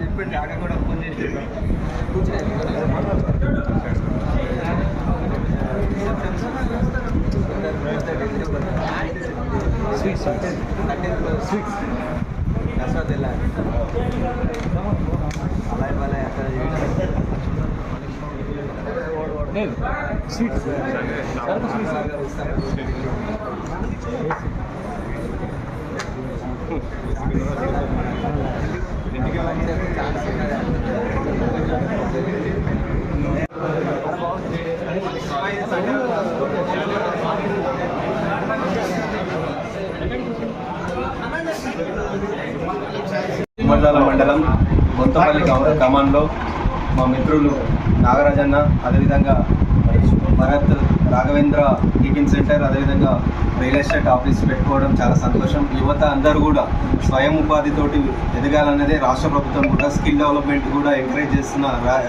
చెప్పండి ఆడ కూడా ఫోన్ చేసి స్వీట్స్ స్వీట్స్ దసరా తెల్లారి అలా ఇవ్వాలి అక్కడ స్వీట్స్ మండల మండలం బొంతపల్లి గవ- మా మిత్రులు నాగరాజన్న అదేవిధంగా భరత్ రాఘవేంద్ర టిఫిన్ సెంటర్ అదేవిధంగా రియల్ ఎస్టేట్ ఆఫీస్ పెట్టుకోవడం చాలా సంతోషం. యువత అందరూ కూడా స్వయం ఉపాధితోటి ఎదగాలన్నదే రాష్ట్ర ప్రభుత్వం కూడా స్కిల్ డెవలప్మెంట్ కూడా ఎంకరేజ్ చేస్తున్న రా-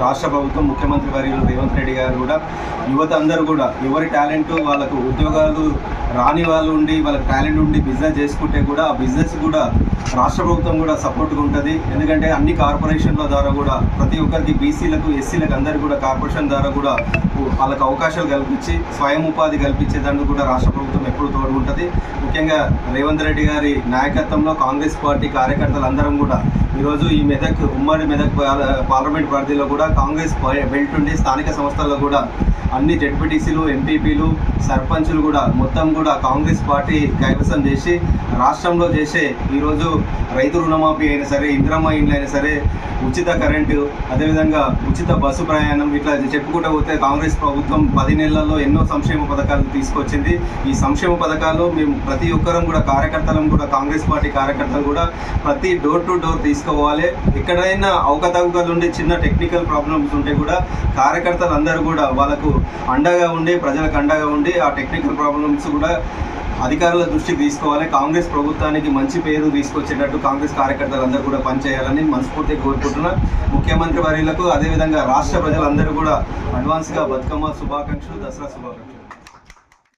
రాష్ట్ర ప్రభుత్వం ముఖ్యమంత్రి వర్యులు రేవంత్ రెడ్డి గారు కూడా. యువత అందరూ కూడా ఎవరి టాలెంట్ వాళ్ళకు ఉద్యోగాలు రాని వాళ్ళు ఉండి వాళ్ళకి టాలెంట్ ఉండి బిజినెస్ చేసుకుంటే కూడా ఆ బిజినెస్ కూడా రాష్ట్ర ప్రభుత్వం కూడా సపోర్ట్గా ఉంటుంది. ఎందుకంటే అన్ని కార్పొరేషన్ల ద్వారా కూడా ప్రతి ఒక్కరికి బీసీలకు ఎస్సీలకు అందరికీ కూడా కార్పొరేషన్ ద్వారా కూడా వాళ్ళకి అవకాశాలు కల్పించి స్వయం ఉపాధి కల్పించేదానికి కూడా రాష్ట్ర ప్రభుత్వం ఎప్పుడు తోడుకుంటుంది ముఖ్యంగా రేవంత్ రెడ్డి గారి నాయకత్వంలో కాంగ్రెస్ పార్టీ కార్యకర్తలు అందరం కూడా ఈరోజు ఈ మెదక్ ఉమ్మడి మెదక్ పార్ల- పార్లమెంట్ పరిధిలో కూడా కాంగ్రెస్ బెల్ట్ ఉండి స్థానిక సంస్థల్లో కూడా అన్ని జెడ్పీటీసీలు ఎంపీపీలు సర్పంచులు కూడా మొత్తం కూడా కాంగ్రెస్ పార్టీ కైవసం చేసి రాష్ట్రంలో చేసే ఈరోజు రైతు రుణమాఫీ అయినా సరే ఇంద్రమ్మ ఇండ్లు అయినా సరే ఉచిత కరెంటు అదేవిధంగా ఉచిత బస్సు ప్రయాణం ఇట్లా చెప్పుకుంటూ పోతే కాంగ్రెస్ ప్రభుత్వం పది నెలల్లో ఎన్నో సంక్షేమ పథకాలు తీసుకొచ్చింది. ఈ సంక్షేమ పథకాలు మేము ప్రతి ఒక్కరం కూడా కార్యకర్తలం కూడా కాంగ్రెస్ పార్టీ కార్యకర్తలు కూడా ప్రతి డోర్ టు డోర్ తీసుకోవాలి. ఎక్కడైనా అవకతవకలు ఉండే చిన్న టెక్నికల్ ప్రాబ్లమ్స్ ఉంటే కూడా కార్యకర్తలు అందరూ కూడా వాళ్ళకు అండగా ఉండి ప్రజలకు అండగా ఉండి ఆ టెక్నికల్ ప్రాబ్లమ్స్ కూడా అధికారుల దృష్టికి తీసుకోవాలి. కాంగ్రెస్ ప్రభుత్వానికి మంచి పేరు తీసుకొచ్చేటట్టు కాంగ్రెస్ కార్యకర్తలు అందరూ కూడా పనిచేయాలని మనస్ఫూర్తిగా కోరుకుంటున్నా. ముఖ్యమంత్రి వర్యులకు అదేవిధంగా రాష్ట్ర ప్రజలందరూ కూడా అడ్వాన్స్గా బతుకమ్మ శుభాకాంక్షలు దసరా శుభాకాంక్షలు.